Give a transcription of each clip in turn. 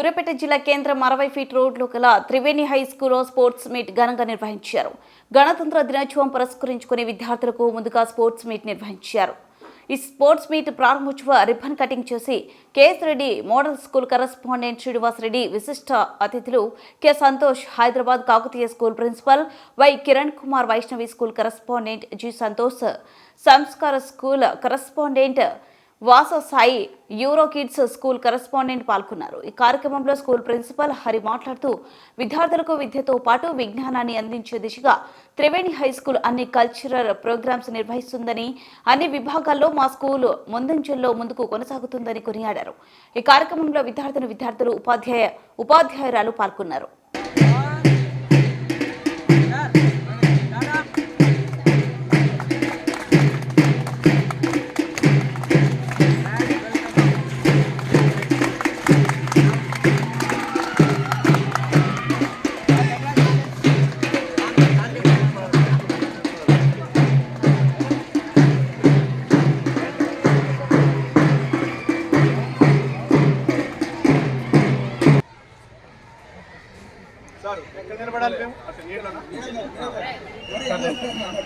సూర్యాపేట జిల్లా కేంద్రం అరవై ఫీట్ రోడ్లో గల త్రివేణి హై స్కూల్లో స్పోర్ట్స్ మీట్ ఘనంగా నిర్వహించారు. గణతంత్ర దినోత్సవం పురస్కరించుకుని విద్యార్థులకు ముందుగా స్పోర్ట్స్ మీట్ నిర్వహించారు. ఈ స్పోర్ట్స్ మీట్ ప్రారంభోత్సవ రిబ్బన్ కటింగ్ చేసి KS Reddy model school correspondent Srinivas Reddy విశిష్ట అతిథులు K Santosh Hyderabad Kakatiya school principal Y Kiran Kumar Vaishnavi school correspondent G Santosh Samskara school correspondent Vasa Sai euro kids school correspondent పాల్గొన్నారు. ఈ కార్యక్రమంలో school principal Hari మాట్లాడుతూ విద్యార్థులకు విద్యతో పాటు విజ్ఞానాన్ని అందించే దిశగా త్రివేణి హై స్కూల్ అన్ని కల్చరల్ ప్రోగ్రామ్స్ నిర్వహిస్తుందని అన్ని విభాగాల్లో మా స్కూల్ ముందంజల్లో ముందుకు కొనసాగుతుందని కొనియాడారు. ఈ కార్యక్రమంలో విద్యార్థులు విద్యార్థులు ఉపాధ్యాయ ఉపాధ్యాయురాలు పాల్గొన్నారు.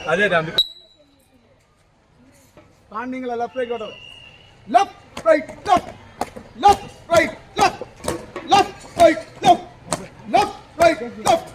అదే అందుకు స్టాండింగ్ లెఫ్ట్ రైట్ కొట్టాలి left right left left right left left right left left right left left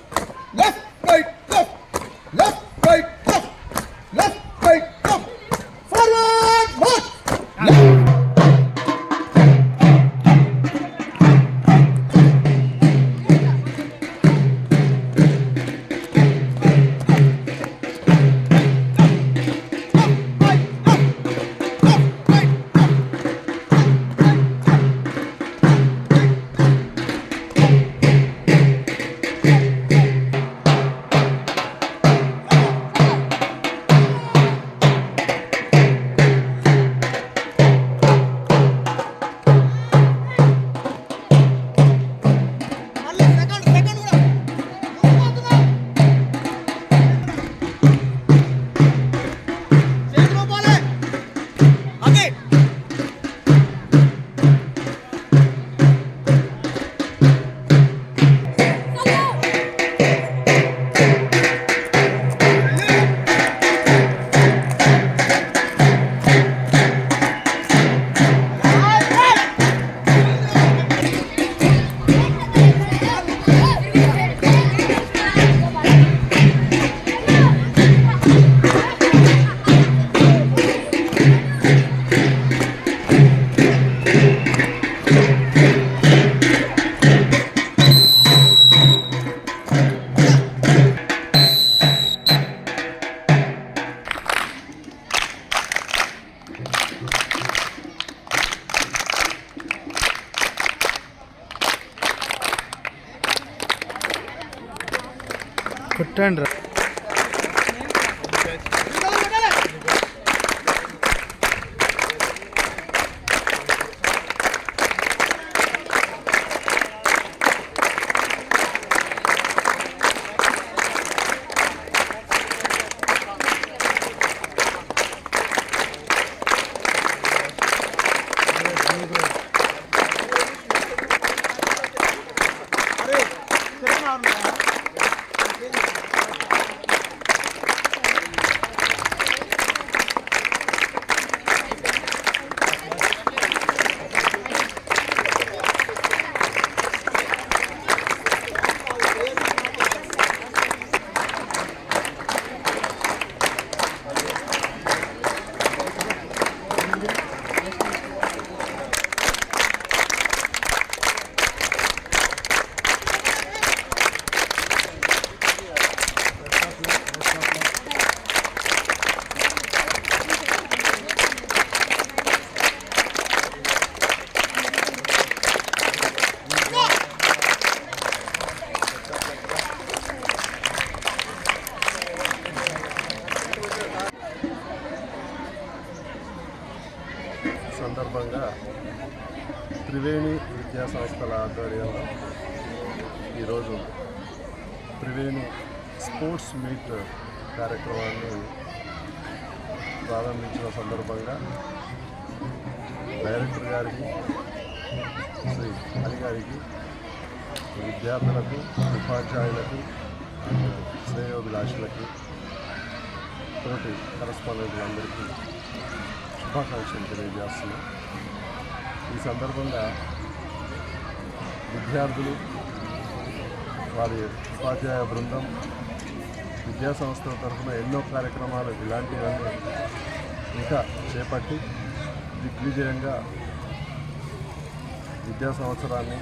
foot Triveni విద్యా సంస్థల ఆధ్వర్యంలో ఈరోజు త్రివేణి స్పోర్ట్స్ మీట్ కార్యక్రమాన్ని ప్రారంభించిన సందర్భంగా డైరెక్టర్ గారికి శ్రీ అలి గారికి విద్యార్థులకు ఉపాధ్యాయులకు శ్రేయోభిలాషులకి తోటి కరస్పాండెంట్లందరికీ శుభాకాంక్షలు తెలియజేస్తున్నాం. ఈ సందర్భంగా విద్యార్థులు వారి ఉపాధ్యాయ బృందం విద్యాసంస్థల తరఫున ఎన్నో కార్యక్రమాలు ఇలాంటివన్నీ ఇంకా చేపట్టి దిగ్విజయంగా విద్యా సంవత్సరాన్ని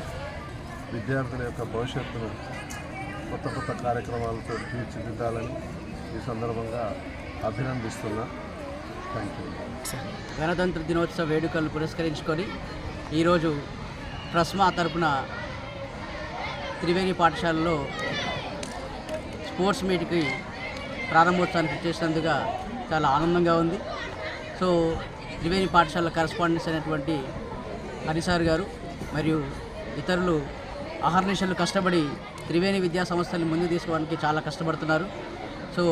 విద్యార్థుల యొక్క భవిష్యత్తును కొత్త కొత్త కార్యక్రమాలతో తీర్చిదిద్దాలని ఈ సందర్భంగా అభినందిస్తున్నా. గణతంత్ర దినోత్సవ వేడుకలను పురస్కరించుకొని ఈరోజు ట్రస్మా తరపున త్రివేణి పాఠశాలలో స్పోర్ట్స్ మీట్కి ప్రారంభోత్సవానికి చేసినందుగా చాలా ఆనందంగా ఉంది. సో త్రివేణి పాఠశాల కరస్పాండెన్స్ అయినటువంటి హరిసార్ గారు మరియు ఇతరులు అహర్నిశలు కష్టపడి త్రివేణి విద్యా సంస్థల్ని ముందుకు తీసుకోవడానికి చాలా కష్టపడుతున్నారు. సో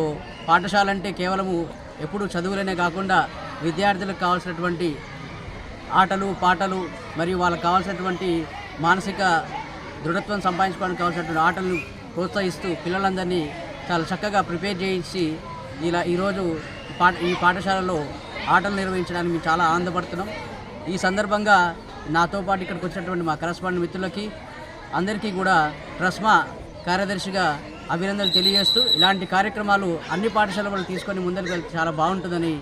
పాఠశాల అంటే కేవలము ఎప్పుడు చదువులనే కాకుండా విద్యార్థులకు కావాల్సినటువంటి ఆటలు పాటలు మరియు వాళ్ళకు కావాల్సినటువంటి మానసిక దృఢత్వం సంపాదించుకోవడానికి కావాల్సినటువంటి ఆటలను ప్రోత్సహిస్తూ పిల్లలందరినీ చాలా చక్కగా ప్రిపేర్ చేయించి ఇలా ఈరోజు పా ఈ పాఠశాలలో ఆటలు నిర్వహించడానికి మేము చాలా ఆనందపడుతున్నాం. ఈ సందర్భంగా నాతో పాటు ఇక్కడికి వచ్చినటువంటి మా కరస్పాండెంట్ మిత్రులకి అందరికీ కూడా ట్రస్మా కార్యదర్శిగా అభినందనలు తెలియజేస్తూ ఇలాంటి కార్యక్రమాలు అన్ని పాఠశాలలు తీసుకొని ముందరికి వెళ్తే చాలా బాగుంటుందని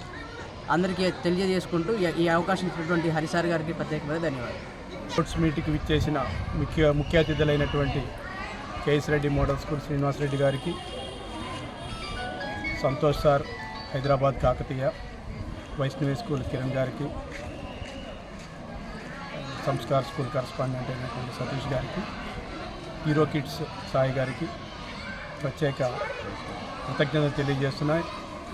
అందరికీ తెలియజేసుకుంటూ ఈ- ఈ అవకాశం ఇచ్చినటువంటి హరిసార్ గారికి ప్రత్యేకమైన ధన్యవాదాలు. స్పోర్ట్స్ మీట్కి విచ్చేసిన ముఖ్య ముఖ్య అతిథులైనటువంటి KS Reddy model school Srinivas Reddy గారికి సంతోష్ సార్ హైదరాబాద్ కాకతీయ వైష్ణవి స్కూల్ కిరణ్ గారికి సంస్కార్ స్కూల్ కరస్పాండెంట్ అయినటువంటి సతీష్ గారికి హీరో కిడ్స్ సాయి గారికి ప్రత్యేక కృతజ్ఞతలు తెలియజేస్తున్నాయి.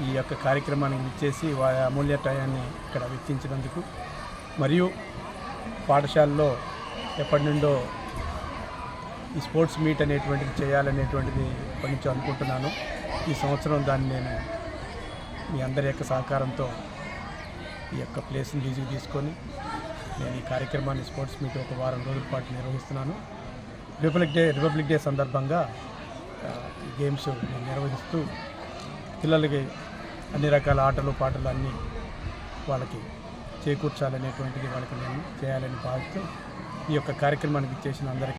ఈ యొక్క కార్యక్రమానికి విచ్చేసి వారి అమూల్య టయాన్ని ఇక్కడ వెచ్చించినందుకు. మరియు పాఠశాలలో ఎప్పటి నుండో ఈ స్పోర్ట్స్ మీట్ అనేటువంటిది చేయాలనేటువంటిది ఎప్పటి నుంచో అనుకుంటున్నాను. ఈ సంవత్సరం దాన్ని నేను మీ అందరి యొక్క సహకారంతో ఈ యొక్క ప్లేస్ని లీజుకి తీసుకొని నేను ఈ కార్యక్రమాన్ని స్పోర్ట్స్ మీట్ ఒక వారం రోజుల పాటు నిర్వహిస్తున్నాను. రిపబ్లిక్ డే రిపబ్లిక్ డే సందర్భంగా గేమ్స్ నిర్వహిస్తూ పిల్లలకి అన్ని రకాల ఆటలు పాటలు అన్నీ వాళ్ళకి చేకూర్చాలనేటువంటిది వాళ్ళకి నేను చేయాలని భావిస్తూ ఈ యొక్క కార్యక్రమానికి చేసిన అందరికీ